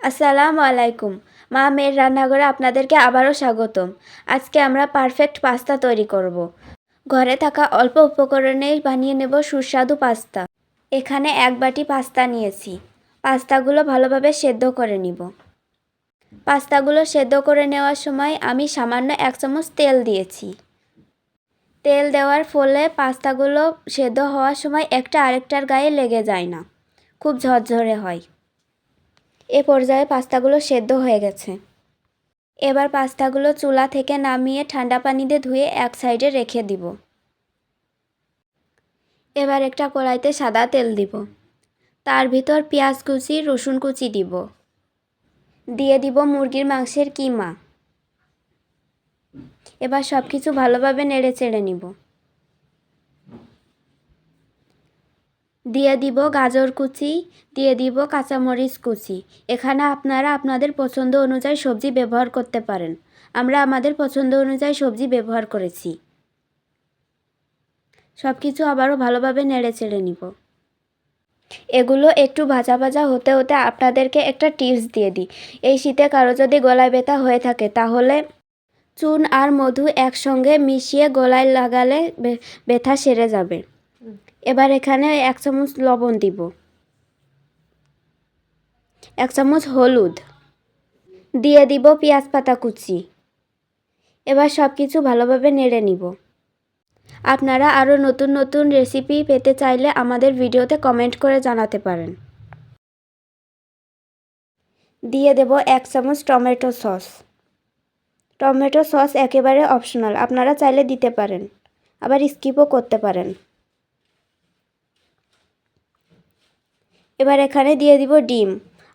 আসসালামু আলাইকুম। মা মেয়ের রান্নাঘরে আপনাদেরকে আবারও স্বাগতম। আজকে আমরা পারফেক্ট পাস্তা তৈরি করব। ঘরে থাকা অল্প উপকরণেই বানিয়ে নেব সুস্বাদু পাস্তা। এখানে এক বাটি পাস্তা নিয়েছি। পাস্তাগুলো ভালোভাবে সেদ্ধ করে নিব। পাস্তাগুলো সেদ্ধ করে নেওয়ার সময় আমি সামান্য এক চামচ তেল দিয়েছি। তেল দেওয়ার ফলে পাস্তাগুলো সেদ্ধ হওয়ার সময় একটা আরেকটার গায়ে লেগে যায় না। খুব ঝরঝরে হয়। এ পর্যায়ে পাস্তাগুলো সেদ্ধ হয়ে গেছে। এবার পাস্তাগুলো চুলা থেকে নামিয়ে ঠান্ডা পানিতে ধুয়ে এক সাইডে রেখে দিব। এবার একটা কড়াইতে সাদা তেল দিব। তার ভিতর পেঁয়াজ কুচি, রসুন কুচি দিব। দিয়ে দিব মুরগির মাংসের কিমা। এবার সব কিছু ভালোভাবে নেড়ে চেড়ে নিব। দিয়ে দিব গাজর কুচি, দিয়ে দিব কাঁচামরিচ কুচি। এখানে আপনারা আপনাদের পছন্দ অনুযায়ী সবজি ব্যবহার করতে পারেন। আমরা আমাদের পছন্দ অনুযায়ী সবজি ব্যবহার করেছি। সব কিছু আবারও ভালোভাবে নেড়ে চেড়ে নিব। এগুলো একটু ভাজা ভাজা হতে হতে আপনাদেরকে একটা টিপস দিয়ে দিই। এই শীতে কারও যদি গলায় ব্যথা হয়ে থাকে, তাহলে চুন আর মধু একসঙ্গে মিশিয়ে গলায় লাগালে ব্যথা সেরে যাবে। এবার এখানে এক চামচ লবণ দিব। এক চামচ হলুদ। দিয়ে দিব পেঁয়াজ পাতা কুচি। এবার সব কিছু ভালোভাবে নেড়ে নিব। আপনারা আরও নতুন নতুন রেসিপি পেতে চাইলে আমাদের ভিডিওতে কমেন্ট করে জানাতে পারেন। দিয়ে দেব এক চামচ টমেটো সস। টমেটো সস একেবারে অপশনাল, আপনারা চাইলে দিতে পারেন, আবার স্কিপও করতে পারেন। এবার এখানে দিয়ে দিব ডিম।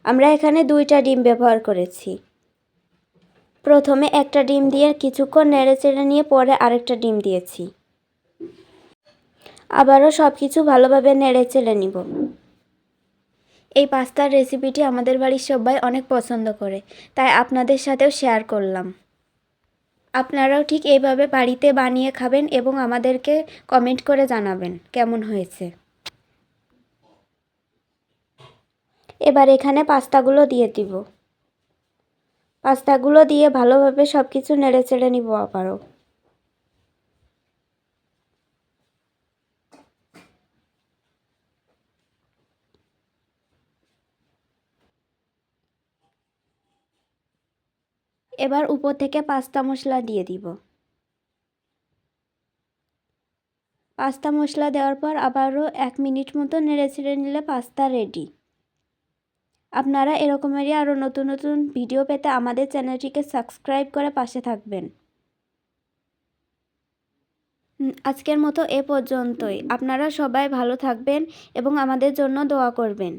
আমরা এখানে দুইটা ডিম ব্যবহার করেছি। প্রথমে একটা ডিম দিয়ে কিছুক্ষণ নেড়ে চেড়ে নিয়ে পরে আরেকটা ডিম দিয়েছি। আবারও সব কিছু ভালোভাবে নেড়ে চেড়ে নিব। এই পাস্তার রেসিপিটি আমাদের বাড়ির সবাই অনেক পছন্দ করে, তাই আপনাদের সাথেও শেয়ার করলাম। আপনারাও ঠিক এইভাবে বাড়িতে বানিয়ে খাবেন এবং আমাদেরকে কমেন্ট করে জানাবেন কেমন হয়েছে। এবার এখানে পাস্তাগুলো দিয়ে দিব। পাস্তাগুলো দিয়ে ভালোভাবে সব কিছু নেড়ে চেড়ে নিব আবারও। এবার উপর থেকে পাস্তা মশলা দিয়ে দিব। পাস্তা মশলা দেওয়ার পর আবারও এক মিনিট মতো নেড়ে ছেড়ে নিলে পাস্তা রেডি আপনারা এরকমেরই আরও নতুন নতুন ভিডিও পেতে আমাদের চ্যানেলটিকে সাবস্ক্রাইব করে পাশে থাকবেন। আজকের মতো এ পর্যন্তই। আপনারা সবাই ভালো থাকবেন এবং আমাদের জন্য দোয়া করবেন।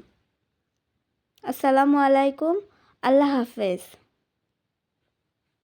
আসসালামু আলাইকুম। আল্লাহ হাফেজ।